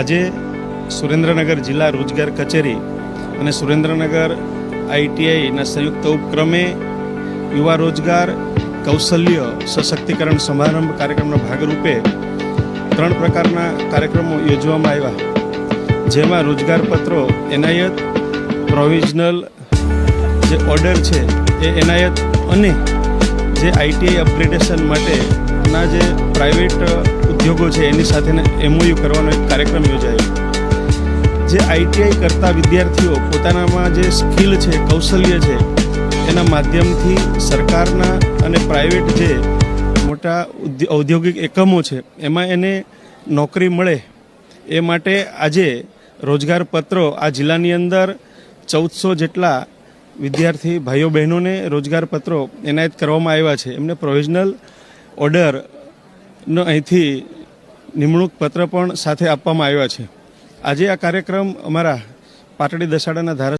આજે સુરેન્દ્રનગર જિલ્લા રોજગાર કચેરી અને સુરેન્દ્રનગર આઈટીઆઈના સંયુક્ત ઉપક્રમે યુવા રોજગાર કૌશલ્ય સશક્તિકરણ સમારંભ કાર્યક્રમના ભાગરૂપે ત્રણ પ્રકારના કાર્યક્રમો યોજવામાં આવ્યા. જેમાં રોજગાર પત્રો એનાયત, પ્રોવિઝનલ જે ઓર્ડર છે એ એનાયત અને જે આઈટીઆઈ અપગ્રેડેશન માટેના જે પ્રાઇવેટ ઉદ્યોગો છે, એની સાથે એમઓયુ કરવાનો એક કાર્યક્રમ યોજાયો. જે આઈટીઆઈ કરતા વિદ્યાર્થીઓ પોતાનામાં જે સ્કિલ છે, કૌશલ્ય છે, એના માધ્યમથી સરકારના અને પ્રાઇવેટ જે મોટા ઔદ્યોગિક એકમો છે, એમાં એને નોકરી મળે એ માટે આજે રોજગાર પત્રો આ જિલ્લાની અંદર ચૌદસો જેટલા વિદ્યાર્થી ભાઈઓ બહેનોને રોજગાર પત્રો એનાયત કરવામાં આવ્યા છે. એમને પ્રોવિઝનલ ઓર્ડરનો અહીંથી નિમણૂક પત્ર પણ સાથે આપવામાં આવ્યા છે. આજે આ કાર્યક્રમ અમારા પાટડી દસાડાના ધારા